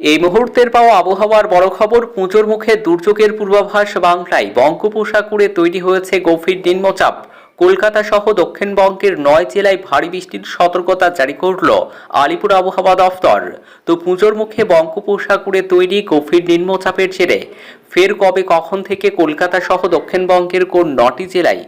এই মুহূর্তের পাওয়া আবহাওয়ার বড় খবর, পুজোর মুখে দুর্যোগের পূর্বাভাস বাংলায় বঙ্গোপসাগরে তৈরি হয়েছে গভীর নিম্নচাপ। কলকাতা সহ দক্ষিণবঙ্গের নয় জেলায় ভারী বৃষ্টির সতর্কতা জারি করল আলিপুর আবহাওয়া দফতর। তো পুজোর মুখে বঙ্গোপসাগরে তৈরি গভীর নিম্নচাপের জেরে ফের কবে কখন থেকে কলকাতা সহ দক্ষিণবঙ্গের কোন নটি জেলায়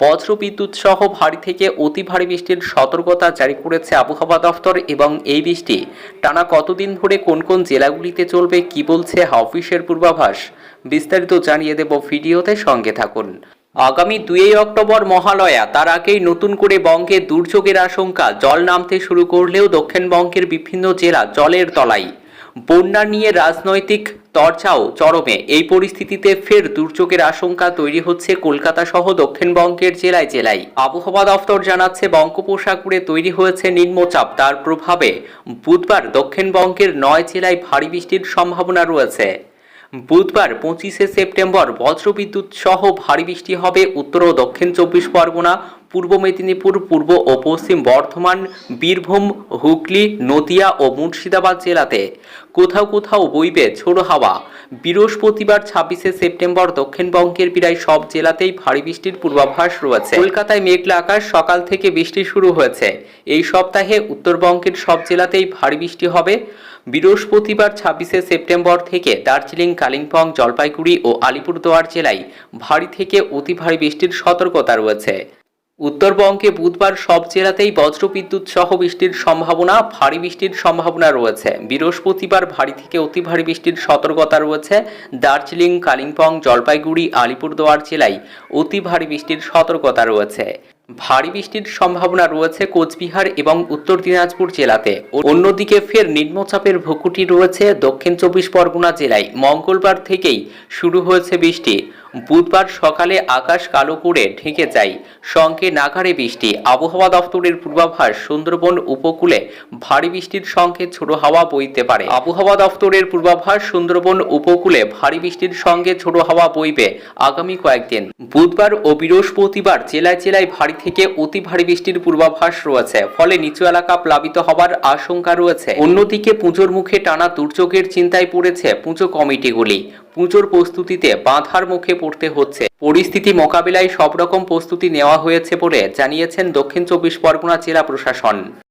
বজ্রবিদ্যুৎ সহ ভারী থেকে অতি ভারী বৃষ্টির সতর্কতা জারি করেছে আবহাওয়া দফতর এবং এই বৃষ্টি টানা কতদিন ধরে কোন কোন জেলাগুলিতে চলবে কি বলছে অফিসের পূর্বাভাস বিস্তারিত জানিয়ে দেব ভিডিওতে সঙ্গে থাকুন। আগামী দুই অক্টোবর মহালয়া, তার আগেই নতুন করে বঙ্গে দুর্যোগের আশঙ্কা, জল নামতে শুরু করলেও দক্ষিণবঙ্গের বিভিন্ন জেলা জলের তলায় বন্যা নিয়ে রাজনৈতিক চর্চাও চরমে, এই পরিস্থিতিতে ফের দুর্যোগের আশঙ্কা তৈরি হচ্ছে কলকাতা সহ দক্ষিণবঙ্গের জেলায় জেলায়। আবহাওয়া দফতর জানাচ্ছে, বঙ্গোপসাগরে তৈরি হয়েছে নিম্নচাপ, তার প্রভাবে বুধবার দক্ষিণবঙ্গের নয় জেলায় ভারী বৃষ্টির সম্ভাবনা রয়েছে। বুধবার পঁচিশে সেপ্টেম্বর বজ্রবিদ্যুৎ সহ ভারী বৃষ্টি হবে উত্তর ও দক্ষিণ চব্বিশ পরগনা, পূর্ব মেদিনীপুর, পূর্ব ও পশ্চিম বর্ধমান, বীরভূম, হুগলি, নদিয়া ও মুর্শিদাবাদ জেলাতে। কোথাও কোথাও বইবে ছোট হাওয়া। বৃহস্পতিবার ছাব্বিশে সেপ্টেম্বর দক্ষিণবঙ্গের প্রায় সব জেলাতেই ভারী বৃষ্টির পূর্বাভাস রয়েছে। কলকাতায় মেঘলা আকাশ, সকাল থেকে বৃষ্টি শুরু হয়েছে। এই সপ্তাহে উত্তরবঙ্গের সব জেলাতেই ভারী বৃষ্টি হবে। বৃহস্পতিবার ছাব্বিশে সেপ্টেম্বর থেকে দার্জিলিং, কালিম্পং, জলপাইগুড়ি ও আলিপুরদুয়ার জেলায় ভারী থেকে অতি ভারী বৃষ্টির সতর্কতা রয়েছে। উত্তরবঙ্গে বুধবার সব জেলাতেই বজ্রবিদ্যুৎ সহ বৃষ্টির সম্ভাবনা, ভারী বৃষ্টির সম্ভাবনা রয়েছে। বৃহস্পতিবার ভারী থেকে অতি ভারী বৃষ্টির সতর্কতা রয়েছে। দার্জিলিং, কালিম্পং, জলপাইগুড়ি, আলিপুরদুয়ার জেলায় অতি ভারী বৃষ্টির সতর্কতা রয়েছে। ভারী বৃষ্টির সম্ভাবনা রয়েছে কোচবিহার এবং উত্তর দিনাজপুর জেলাতে। অন্যদিকে ফের নিম্নচাপের ভুকুটি রয়েছে দক্ষিণ চব্বিশ পরগনা জেলায়। মঙ্গলবার থেকেই শুরু হয়েছে বৃষ্টি। বুধবার সকালে আকাশ কালো করে ঢেকে যায়। সঙ্গে নাগারে বৃষ্টি। আবহাওয়া দফতরের পূর্বাভাস, সুন্দরবন উপকূলে ভারী বৃষ্টির সঙ্গে ছোট হাওয়া বইতে পারে। আবহাওয়া দফতরের পূর্বাভাস, সুন্দরবন উপকূলে ভারী বৃষ্টির সঙ্গে ছোট হাওয়া বইবে আগামী কয়েকদিন। বুধবার ও বৃহস্পতিবার জেলায় জেলায় ভারী থেকে অতি ভারী বৃষ্টির পূর্বাভাস রয়েছে, ফলে নিচু এলাকা প্লাবিত হবার আশঙ্কা রয়েছে। অন্যদিকে পুজোর মুখে টানা দুর্যোগের চিন্তায় পড়েছে পুজো কমিটিগুলি। পুজোর প্রস্তুতিতে বাঁধার মুখে পড়তে হচ্ছে। পরিস্থিতি মোকাবিলায় সব রকম প্রস্তুতি নেওয়া হয়েছে বলে জানিয়েছেন দক্ষিণ চব্বিশ পরগনা জেলা প্রশাসন।